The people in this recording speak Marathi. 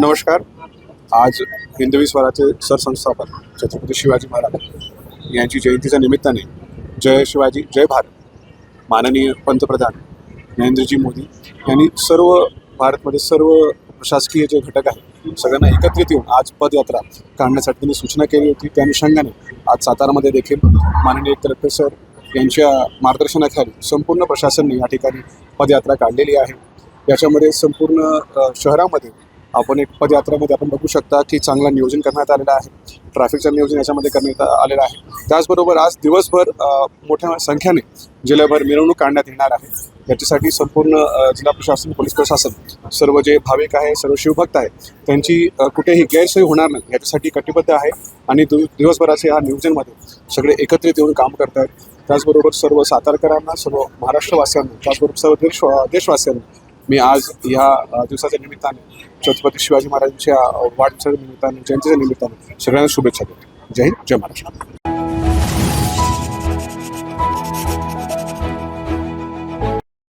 नमस्कार. आज हिंदवी स्वराचे सरसंस्थापक छत्रपती शिवाजी महाराज यांची जयंतीच्या निमित्ताने जय शिवाजी जय भारत. माननीय पंतप्रधान नरेंद्रजी मोदी यांनी सर्व भारतमध्ये सर्व प्रशासकीय जे घटक आहेत सगळ्यांना एकत्रित येऊन आज पदयात्रा काढण्यासाठी त्यांनी सूचना केली होती. त्या अनुषंगाने आज सातारामध्ये देखील माननीय कलेक्टर सर यांच्या मार्गदर्शनाखाली संपूर्ण प्रशासनने या ठिकाणी पदयात्रा काढलेली आहे. याच्यामध्ये संपूर्ण शहरामध्ये आपण एक पदयात्रामध्ये आपण बघू शकता की चांगलं नियोजन करण्यात आलेलं आहे. ट्रॅफिकचं नियोजन याच्यामध्ये करण्यात आलेलं आहे. त्याचबरोबर आज दिवसभर मोठ्या संख्येने जिल्ह्याभर मिरवणूक काढण्यात येणार आहे. याच्यासाठी संपूर्ण जिल्हा प्रशासन पोलीस प्रशासन सर्व जे भाविक आहे सर्व शिवभक्त आहे त्यांची कुठेही गैरसोय होणार नाही. याच्यासाठी कटिबद्ध आहे आणि दिव- दिवसभराचे या नियोजनमध्ये सगळे एकत्रित येऊन काम करत आहेत त्याचबरोबर सर्व सातारकरांना सर्व महाराष्ट्रवासियांना त्याचबरोबर सर्व देश देशवासियांना मी आज या दिवसाच्या निमित्ताने छत्रपती शिवाजी महाराजांच्या अ, वाढदिवसाच्या निमित्ताने जयंतीच्या निमित्ताने सगळ्यांना शुभेच्छा देतो. जय हिंद जय महाराष्ट्र.